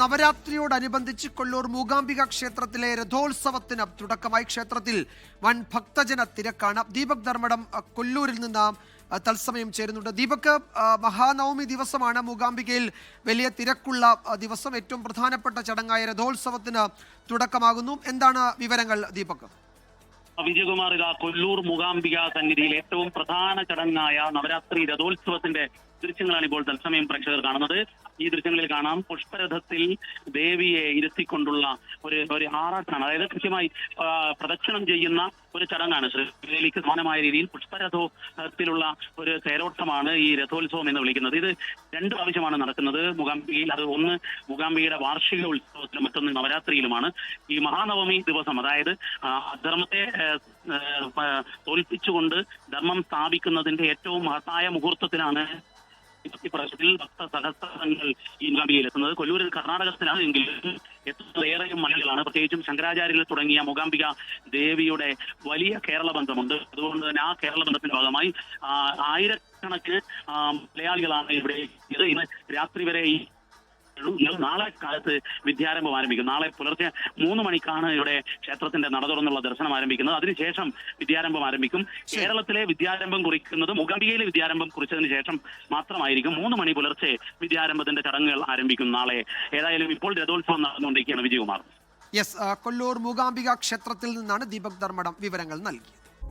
നവരാത്രിയോടനുബന്ധിച്ച് കൊല്ലൂർ മൂകാംബിക ക്ഷേത്രത്തിലെ രഥോത്സവത്തിന് തുടക്കമായി ക്ഷേത്രത്തിൽ വൻ ഭക്തജന തിരക്കാണ്. ദീപക് ധർമ്മടം കൊല്ലൂരിൽ നിന്ന് തത്സമയം ചേരുന്നുണ്ട്. ദീപക് മഹാനവമി ദിവസമാണ് മൂകാംബികയിൽ വലിയ തിരക്കുള്ള ദിവസം. ഏറ്റവും പ്രധാനപ്പെട്ട ചടങ്ങായ രഥോത്സവത്തിന് തുടക്കമാകുന്നു. എന്താണ് വിവരങ്ങൾ ദീപക്? വിജയകുമാർ ഇതാ കൊല്ലൂർ മൂകാംബിക സന്നിധിയിൽ ഏറ്റവും പ്രധാന ചടങ്ങായ നവരാത്രി രഥോത്സവത്തിന്റെ ദൃശ്യങ്ങളാണ് ഇപ്പോൾ തത്സമയം പ്രേക്ഷകർ കാണുന്നത്. ഈ ദൃശ്യങ്ങളിൽ കാണാം പുഷ്പരഥത്തിൽ ദേവിയെ ഇരുത്തിക്കൊണ്ടുള്ള ഒരു ഒരു ആറാട്ടാണ്. അതായത് കൃത്യമായി പ്രദക്ഷിണം ചെയ്യുന്ന ഒരു ചടങ്ങാണ്. ശ്രീവേലിക്ക് സമാനമായ രീതിയിൽ പുഷ്പരഥത്തിലുള്ള ഒരു തേരോട്ടമാണ് ഈ രഥോത്സവം എന്ന് വിളിക്കുന്നത്. ഇത് രണ്ട് പ്രാവശ്യമാണ് നടക്കുന്നത് മുഗാംബികയിൽ അത് ഒന്ന് മുഗാംബികയുടെ വാർഷിക ഉത്സവത്തിലും മറ്റൊന്ന് നവരാത്രിയിലുമാണ്. ഈ മഹാനവമി ദിവസം അതായത് അധർമ്മത്തെ തോൽപ്പിച്ചുകൊണ്ട് ധർമ്മം സ്ഥാപിക്കുന്നതിന്റെ ഏറ്റവും മഹത്തായ മുഹൂർത്തത്തിലാണ് ഇപ്രാവശ്യത്തിൽ ഭക്ത സഹസ്രങ്ങൾ ഈ എത്തുന്നത്. കൊല്ലൂരിൽ കർണാടകത്തിലാണ് എങ്കിലും എത്തുന്നതേറെയും മലയാളികളാണ് പ്രത്യേകിച്ചും ശങ്കരാചാര്യരിൽ തുടങ്ങിയ മൂകാംബിക ദേവിയുടെ വലിയ കേരള ബന്ധമുണ്ട്. അതുകൊണ്ട് തന്നെ ആ കേരള ബന്ധത്തിന്റെ ഭാഗമായി ആയിരക്കണക്കിന് മലയാളികളാണ് ഇവിടെ ഇന്ന് രാത്രി വരെ ഈ ഇന്ന് നാളെ കാലത്ത് വിദ്യാരംഭം ആരംഭിക്കും. നാളെ പുലർച്ചെ മൂന്ന് മണിക്കാണ് ഇവിടെ ക്ഷേത്രത്തിന്റെ നട തുറന്നുള്ള ദർശനം ആരംഭിക്കുന്നത്. അതിനുശേഷം വിദ്യാരംഭം ആരംഭിക്കും. കേരളത്തിലെ വിദ്യാരംഭം കുറിക്കുന്നത് മുഖാംബികയിലെ വിദ്യാരംഭം കുറിച്ചതിന് ശേഷം മാത്രമായിരിക്കും. മൂന്ന് മണി പുലർച്ചെ വിദ്യാരംഭത്തിന്റെ ചടങ്ങുകൾ ആരംഭിക്കും നാളെ. ഏതായാലും ഇപ്പോൾ രഥോത്സവം നടന്നുകൊണ്ടിരിക്കുകയാണ് വിജയകുമാർ. യെസ് കൊല്ലൂർ മൂകാംബിക ക്ഷേത്രത്തിൽ നിന്നാണ് ദീപക് ധർമ്മടം വിവരങ്ങൾ നൽകിയത്.